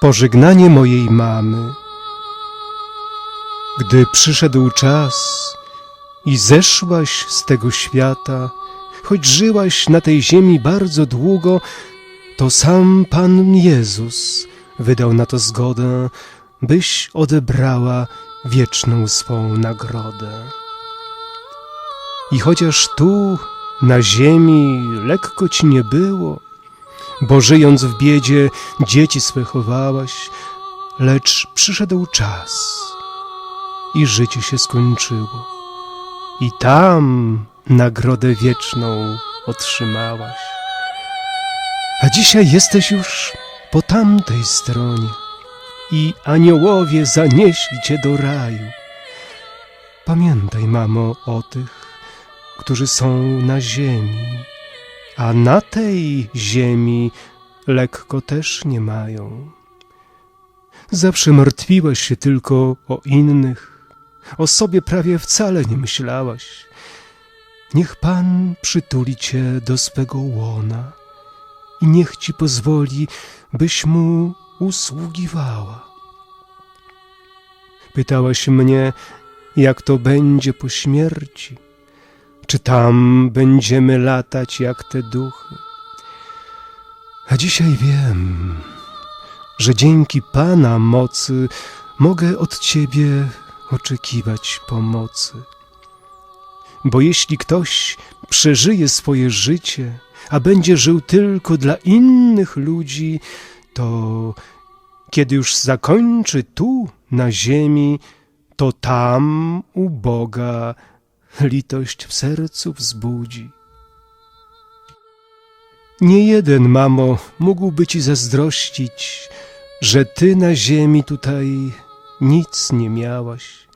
Pożegnanie mojej mamy. Gdy przyszedł czas i zeszłaś z tego świata, choć żyłaś na tej ziemi bardzo długo, to sam Pan Jezus wydał na to zgodę, byś odebrała wieczną swą nagrodę. I chociaż tu, na ziemi, lekko ci nie było, bo żyjąc w biedzie dzieci swe chowałaś, lecz przyszedł czas i życie się skończyło. I tam nagrodę wieczną otrzymałaś. A dzisiaj jesteś już po tamtej stronie i aniołowie zanieśli cię do raju. Pamiętaj, mamo, o tych, którzy są na ziemi, a na tej ziemi lekko też nie mają. Zawsze martwiłaś się tylko o innych, o sobie prawie wcale nie myślałaś. Niech Pan przytuli cię do swego łona i niech ci pozwoli, byś mu usługiwała. Pytałaś mnie, jak to będzie po śmierci. Czy tam będziemy latać jak te duchy? A dzisiaj wiem, że dzięki Pana mocy mogę od Ciebie oczekiwać pomocy. Bo jeśli ktoś przeżyje swoje życie, a będzie żył tylko dla innych ludzi, to kiedy już zakończy tu na ziemi, to tam u Boga litość w sercu wzbudzi. Nie jeden, mamo, mógłby ci zazdrościć, że ty na ziemi tutaj nic nie miałaś,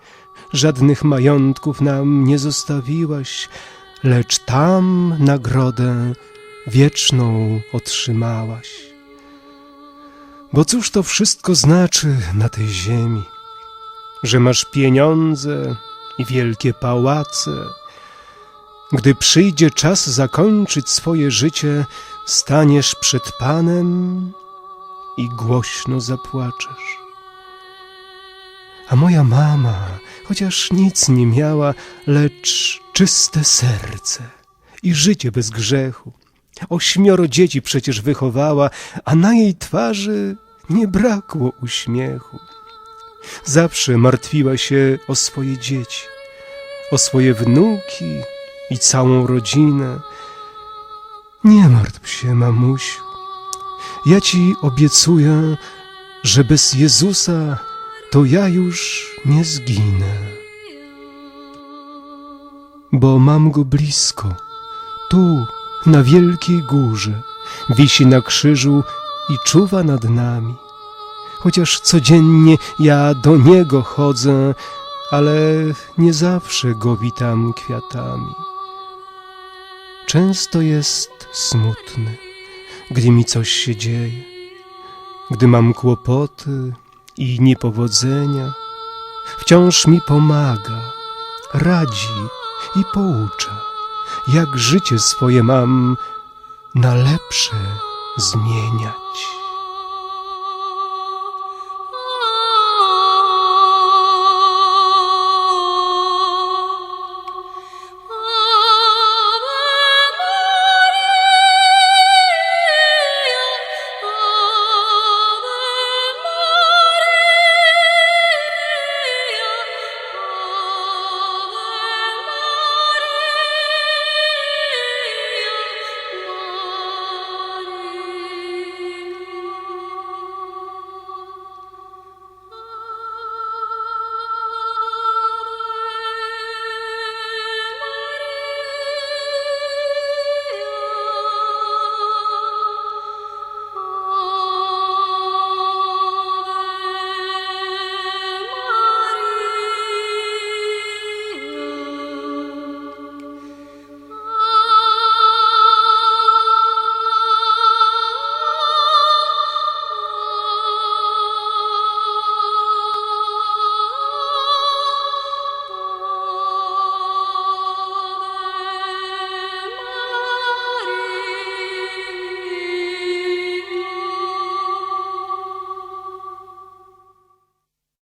żadnych majątków nam nie zostawiłaś, lecz tam nagrodę wieczną otrzymałaś. Bo cóż to wszystko znaczy na tej ziemi, że masz pieniądze i wielkie pałace. Gdy przyjdzie czas zakończyć swoje życie, staniesz przed Panem i głośno zapłaczesz. A moja mama, chociaż nic nie miała, lecz czyste serce i życie bez grzechu, ośmioro dzieci przecież wychowała, a na jej twarzy nie brakło uśmiechu. Zawsze martwiła się o swoje dzieci, o swoje wnuki i całą rodzinę. Nie martw się, mamusiu. Ja ci obiecuję, że bez Jezusa to ja już nie zginę. Bo mam go blisko, tu, na wielkiej górze, wisi na krzyżu i czuwa nad nami chociaż codziennie ja do niego chodzę, ale nie zawsze go witam kwiatami. Często jest smutny, gdy mi coś się dzieje, gdy mam kłopoty i niepowodzenia. Wciąż mi pomaga, radzi i poucza, jak życie swoje mam na lepsze zmieniać.